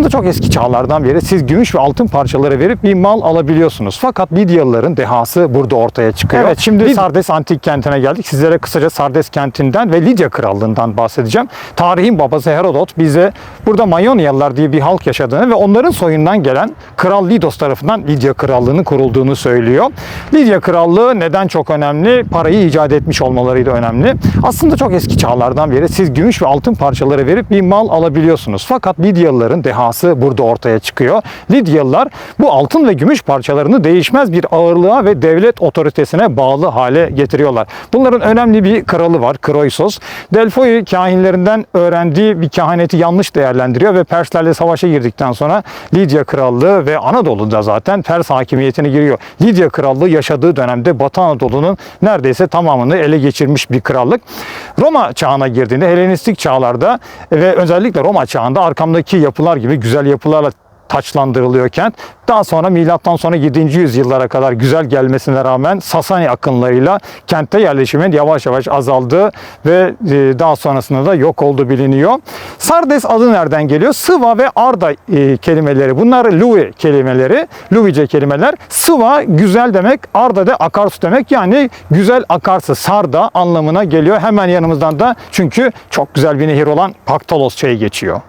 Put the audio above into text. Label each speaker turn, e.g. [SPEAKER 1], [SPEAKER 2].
[SPEAKER 1] Aslında çok eski çağlardan beri siz gümüş ve altın parçaları verip bir mal alabiliyorsunuz. Fakat Lidyalıların dehası burada ortaya çıkıyor. Evet şimdi Sardes antik kentine geldik. Sizlere kısaca Sardes kentinden ve Lidya krallığından bahsedeceğim. Tarihin babası Herodot bize burada Mayonyalılar diye bir halk yaşadığını ve onların soyundan gelen Kral Lidos tarafından Lidya krallığının kurulduğunu söylüyor. Lidya krallığı neden çok önemli? Parayı icat etmiş olmalarıyla önemli. Aslında çok eski çağlardan beri siz gümüş ve altın parçaları verip bir mal alabiliyorsunuz. Fakat Lidyalıların dehası burada ortaya çıkıyor. Lidyalılar bu altın ve gümüş parçalarını değişmez bir ağırlığa ve devlet otoritesine bağlı hale getiriyorlar. Bunların önemli bir kralı var, Kroisos. Delfoi kahinlerinden öğrendiği bir kehaneti yanlış değerlendiriyor ve Perslerle savaşa girdikten sonra Lidya krallığı ve Anadolu'da zaten Pers hakimiyetine giriyor. Lidya krallığı yaşadığı dönemde Batı Anadolu'nun neredeyse tamamını ele geçirmiş bir krallık. Roma çağına girdiğinde Helenistik çağlarda ve özellikle Roma çağında arkamdaki yapılar gibi güzel yapılarla taçlandırılıyor kent. Daha sonra milattan sonra 7. yüzyıllara kadar güzel gelmesine rağmen Sasani akınlarıyla kentte yerleşimin yavaş yavaş azaldığı ve e, daha sonrasında da yok olduğu biliniyor. Sardes adı nereden geliyor? Sıva ve Arda e, kelimeleri. Bunlar Louis kelimeleri. Louisce kelimeler. Sıva güzel demek, Arda da akarsu demek. Yani güzel akarsı, Sarda anlamına geliyor. Hemen yanımızdan da çünkü çok güzel bir nehir olan Paktalos çayı geçiyor.